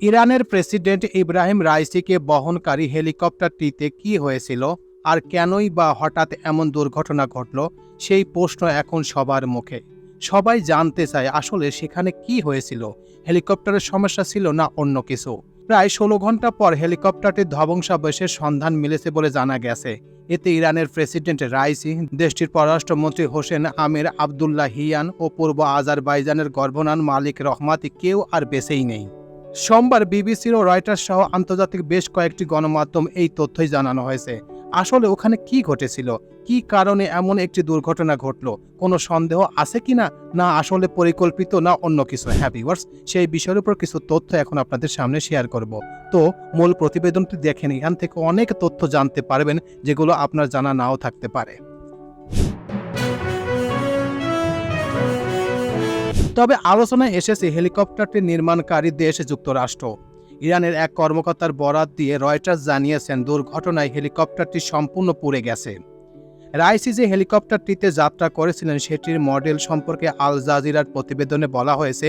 ইরানের প্রেসিডেন্ট ইব্রাহিম রাইসিকে বহনকারী হেলিকপ্টারটিতে কি হয়েছিল, আর কেনই বা হঠাৎ এমন দুর্ঘটনা ঘটল, সেই প্রশ্ন এখন সবার মুখে। সবাই জানতে চায় আসলে সেখানে কি হয়েছিল, হেলিকপ্টারের সমস্যা ছিল না অন্য কিছু। প্রায় ষোলো ঘণ্টা পর হেলিকপ্টারটির ধ্বংসাবশেষের সন্ধান মিলেছে বলে জানা গেছে। এতে ইরানের প্রেসিডেন্ট রাইসি, দেশটির পররাষ্ট্রমন্ত্রী হোসেন আমির আবদুল্লাহ হিয়ান ও পূর্ব আজারবাইজানের গর্ভনান মালিক রহমাতি কেউ আর বেঁচেই নেই। সোমবার বিবিসির ও রয়টার্স সহ আন্তর্জাতিক বেশ কয়েকটি গণমাধ্যম এই তথ্যই জানানো হয়েছে। আসলে ওখানে কি ঘটেছিল? কি কারণে এমন একটি দুর্ঘটনা ঘটলো? কোনো সন্দেহ আছে কি না না আসলে পরিকল্পিত না অন্য কিছু? হ্যাঁ ভিউয়ার্স, সেই বিষয়ের উপর কিছু তথ্য এখন আপনাদের সামনে শেয়ার করব। তো মূল প্রতিবেদনটি দেখেন এখান থেকে অনেক তথ্য জানতে পারবেন, যেগুলো আপনার জানা নাও থাকতে পারে। তবে আলোচনায় এসেছে হেলিকপ্টারটি নির্মাণকারী দেশ যুক্তরাষ্ট্র। ইরানের এক কর্মকর্তার বরাত দিয়ে রয়টার্স জানিয়েছেন, দুর্ঘটনায় হেলিকপ্টারটি সম্পূর্ণ পুড়ে গেছে। রাইসি যে হেলিকপ্টারটিতে যাত্রা করেছিলেন, সেটির মডেল সম্পর্কে আল জাজিরার প্রতিবেদনে বলা হয়েছে,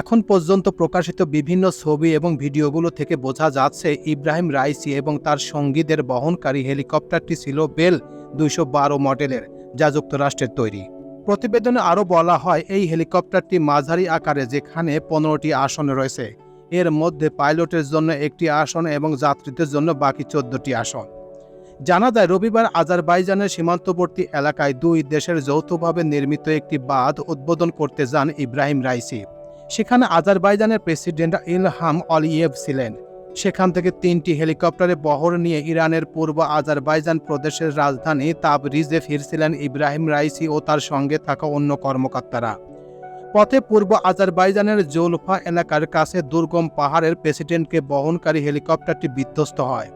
এখন পর্যন্ত প্রকাশিত বিভিন্ন ছবি এবং ভিডিওগুলো থেকে বোঝা যাচ্ছে, ইব্রাহিম রাইসি এবং তার সঙ্গীদের বহনকারী হেলিকপ্টারটি ছিল বেল দুইশো বারো মডেলের, যা যুক্তরাষ্ট্রের তৈরি। প্রতিবেদনে আরও বলা হয়, এই হেলিকপ্টারটি মাঝারি আকারে, যেখানে পনেরোটি আসন রয়েছে। এর মধ্যে পাইলটের জন্য একটি আসন এবং যাত্রীদের জন্য বাকি চোদ্দটি আসন। জানা যায়, রবিবার আজারবাইজানের সীমান্তবর্তী এলাকায় দুই দেশের যৌথভাবে নির্মিত একটি বাঁধ উদ্বোধন করতে যান ইব্রাহিম রাইসি। সেখানে আজারবাইজানের প্রেসিডেন্ট ইলহাম অলিয়েভ ছিলেন। সেখান থেকে তিনটি হেলিকপ্টারে বহর নিয়ে ইরানের পূর্ব আজারবাইজান প্রদেশের রাজধানী তাবরিজে ফিরছিলেন ইব্রাহিম রাইসি ও তার সঙ্গে থাকা অন্য কর্মকর্তারা। পথে পূর্ব আজারবাইজানের জোলফা এলাকার কাছে দুর্গম পাহাড়ের প্রেসিডেন্টকে বহনকারী হেলিকপ্টারটি বিধ্বস্ত হয়।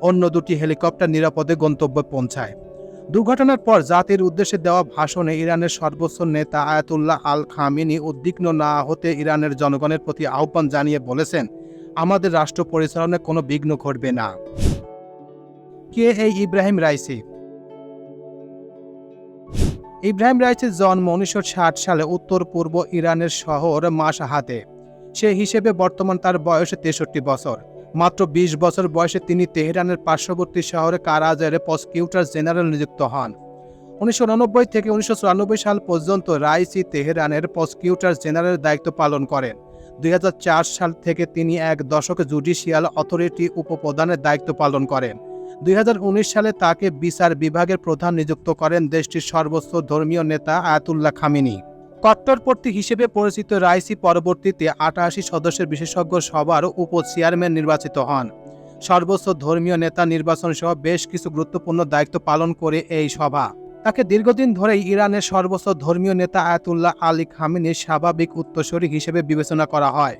অন্য দুটি হেলিকপ্টার নিরাপদে গন্তব্যে পৌঁছায়। দুর্ঘটনার পর জাতির উদ্দেশ্যে দেওয়া ভাষণে ইরানের সর্বোচ্চ নেতা আয়াতুল্লাহ আল খামিনি উদ্বিগ্ন না হতে ইরানের জনগণের প্রতি আহ্বান জানিয়ে বলেছেন আমাদের রাষ্ট্র পরিচালনায় কোনো বিঘ্ন ঘটবে না। কে এই ইব্রাহিম রাইসি? ইব্রাহিম রাইসির জন্ম উনিশশো ষাট সালে উত্তর পূর্ব ইরানের শহর মাসাহাতে সে হিসেবে বর্তমান তার বয়স তেষট্টি বছর। মাত্র ২০ বছর বয়সে তিনি তেহরানের পার্শ্ববর্তী শহরে কারাজারে প্রসিকিউটর জেনারেল নিযুক্ত হন। উনিশশো থেকে উনিশশো চুরানব্বই সাল পর্যন্ত রাইসি তেহরানের প্রসিকিউটর জেনারেল দায়িত্ব পালন করেন। দুই হাজার চার সাল থেকে তিনি এক দশক জুডিশিয়াল অথরিটি উপপ্রধানের দায়িত্ব পালন করেন। দুই হাজার উনিশ সালে তাকে বিচার বিভাগের প্রধান নিযুক্ত করেন দেশটির সর্বোচ্চ ধর্মীয় নেতা আয়াতুল্লাহ খামিনি। কট্টরপন্থী হিসেবে পরিচিত রাইসি পরবর্তীতে আটাশি সদস্যের বিশেষজ্ঞ সভার উপ চেয়ারম্যান নির্বাচিত হন। সর্বোচ্চ ধর্মীয় নেতা নির্বাচন সহ বেশ কিছু গুরুত্বপূর্ণ দায়িত্ব পালন করে এই সভা। তাকে দীর্ঘদিন ধরেই ইরানের সর্বোচ্চ ধর্মীয় নেতা আয়াতুল্লাহ আলী খামিনীর স্বাভাবিক উত্তরসূরি হিসেবে বিবেচনা করা হয়।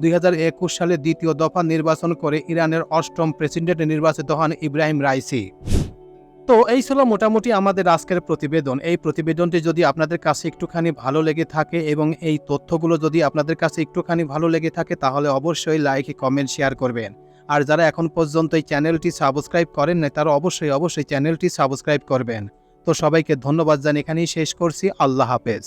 দুই হাজার একুশ সালে দ্বিতীয় দফা নির্বাচন করে ইরানের অষ্টম প্রেসিডেন্ট নির্বাচিত হন ইব্রাহিম রাইসি। তো এই ছিল মোটামুটি আমাদের আজকের প্রতিবেদন। এই প্রতিবেদনটি যদি আপনাদের কাছে একটুখানি ভালো লেগে থাকে এবং এই তথ্যগুলো যদি আপনাদের কাছে একটুখানি ভালো লেগে থাকে, তাহলে অবশ্যই লাইক, কমেন্ট, শেয়ার করবেন। আর যারা এখন পর্যন্ত এই চ্যানেলটি সাবস্ক্রাইব করেন না তারা অবশ্যই অবশ্যই চ্যানেলটি সাবস্ক্রাইব করবেন। তো সবাইকে ধন্যবাদ জানিয়ে এখানেই শেষ করছি। আল্লাহ হাফেজ।